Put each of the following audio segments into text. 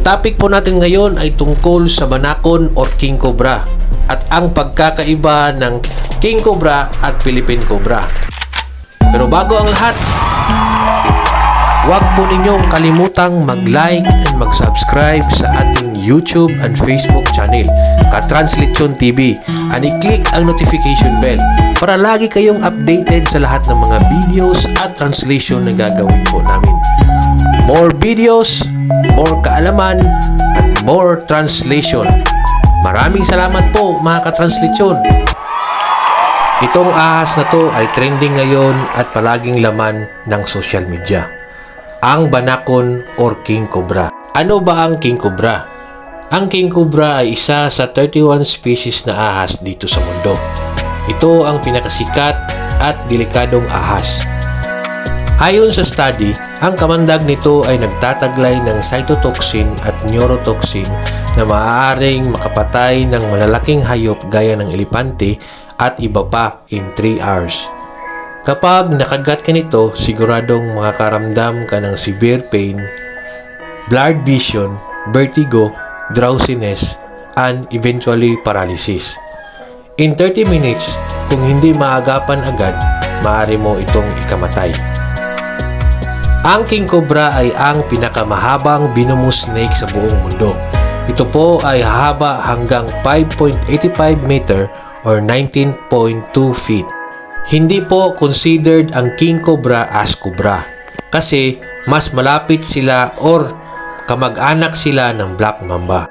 Topic po natin ngayon ay tungkol sa Banakon or King Cobra at ang pagkakaiba ng King Cobra at Philippine Cobra. Pero bago ang lahat, Huwag po ninyong kalimutang mag-like and mag-subscribe sa ating YouTube and Facebook channel, Katranslation TV, and i-click ang notification bell para lagi kayong updated sa lahat ng mga videos at translation na gagawin po namin. More videos, more kaalaman, at more translation. Maraming salamat po mga katranslation. Itong ahas na to ay trending ngayon at palaging laman ng social media ang banakon or king cobra. Ano ba ang king cobra? Ang king cobra ay isa sa 31 species na ahas dito sa mundo. Ito ang pinakasikat at delikadong ahas. Ayon sa study, ang kamandag nito ay nagtataglay ng cytotoxin at neurotoxin na maaaring makapatay ng malalaking hayop gaya ng elepante at iba pa in 3 hours. Kapag nakagat ka nito, siguradong makakaramdam ka ng severe pain, blurred vision, vertigo, drowsiness, and eventually paralysis. In 30 minutes, kung hindi maagapan agad, maaari mo itong ikamatay. Ang king cobra ay ang pinakamahabang venomous snake sa buong mundo. Ito po ay haba hanggang 5.85 meter or 19.2 feet. Hindi po considered ang king cobra as cobra kasi mas malapit sila or kamag-anak sila ng black mamba.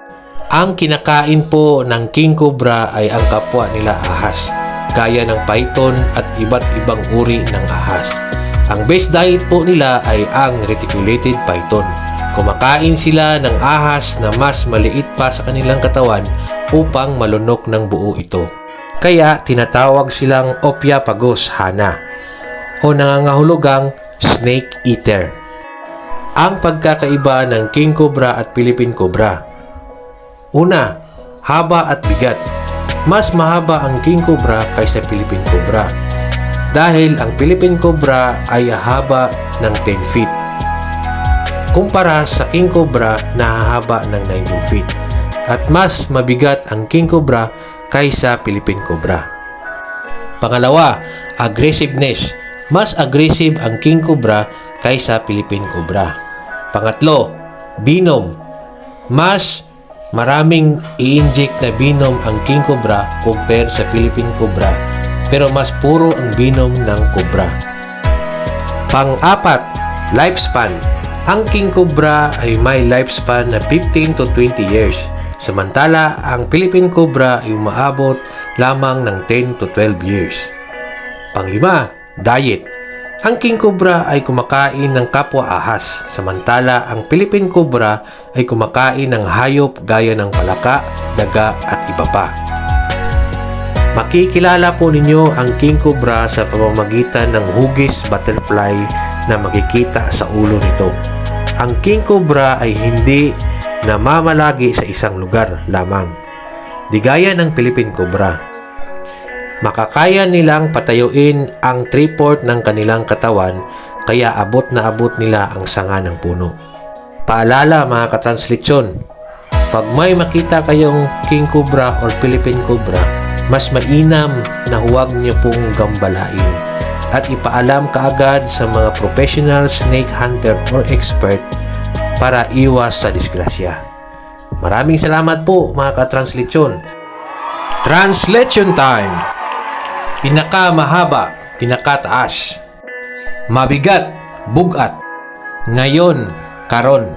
Ang kinakain po ng king cobra ay ang kapwa nila ahas, gaya ng python at iba't ibang uri ng ahas. Ang best diet po nila ay ang reticulated python. Kumakain sila ng ahas na mas maliit pa sa kanilang katawan upang malunok ng buo ito. Kaya tinatawag silang Ophiophagus hana o nangangahulugang snake eater. Ang pagkakaiba ng king cobra at Philippine cobra. Una, haba at bigat. Mas mahaba ang king cobra kaysa Philippine cobra. Dahil ang Philippine cobra ay haba ng 10 feet. Kumpara sa king cobra na hahaba ng 19 feet. At mas mabigat ang king cobra kaysa Philippine Cobra. Pangalawa, aggressiveness. Mas aggressive ang King Cobra kaysa Philippine Cobra. Pangatlo, venom. Mas maraming i-inject na venom ang King Cobra compare sa Philippine Cobra pero mas puro ang venom ng Cobra. Pang-apat, lifespan. Ang King Cobra ay may lifespan na 15 to 20 years Samantala, ang Philippine Cobra ay umaabot lamang ng 10 to 12 years. Panglima, diet. Ang King Cobra ay kumakain ng kapwa ahas, samantala ang Philippine Cobra ay kumakain ng hayop gaya ng palaka, daga at iba pa. Makikilala po ninyo ang King Cobra sa pamamagitan ng hugis butterfly na makikita sa ulo nito. Ang King Cobra ay hindi na mamalagi sa isang lugar lamang. Di gaya ng Philippine Cobra. Makakaya nilang patayuin ang 3-4 ng kanilang katawan kaya abot na abot nila ang sanga ng puno. Paalala mga katranslisyon, pag may makita kayong King Cobra or Philippine Cobra, mas mainam na huwag niyo pong gambalain at ipaalam kaagad sa mga professional snake hunter or expert para iwas sa disgrasya. Maraming salamat po mga katranslisyon. Translation time! Pinakamahaba, pinakataas. Mabigat, bugat. Ngayon, karon.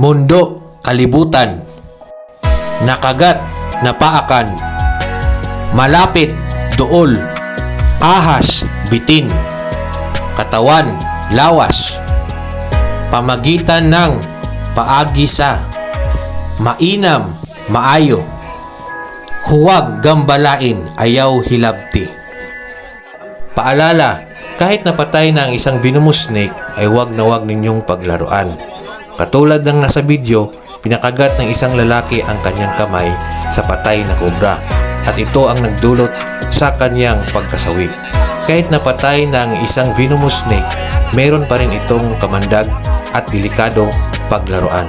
Mundo, kalibutan. Nakagat, napaakan. Malapit, dool. Ahas, bitin. Katawan, lawas pamagitan ng paagi sa mainam, maayo, huwag gambalain, ayaw hilabti. Paalala, kahit napatay na ang isang venomous snake ay huwag na huwag ninyong paglaruan. Katulad ng nasa video, pinakagat ng isang lalaki ang kanyang kamay sa patay na kobra at ito ang nagdulot sa kanyang pagkasawi. Kahit napatay na ang isang venomous snake, meron pa rin itong kamandag at delikado paglaruan.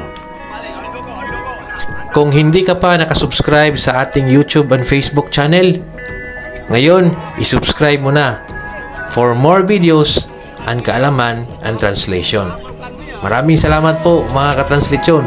Kung hindi ka pa nakasubscribe sa ating YouTube and Facebook channel, ngayon, isubscribe mo na for more videos and kaalaman and translation. Maraming salamat po mga katranslisyon.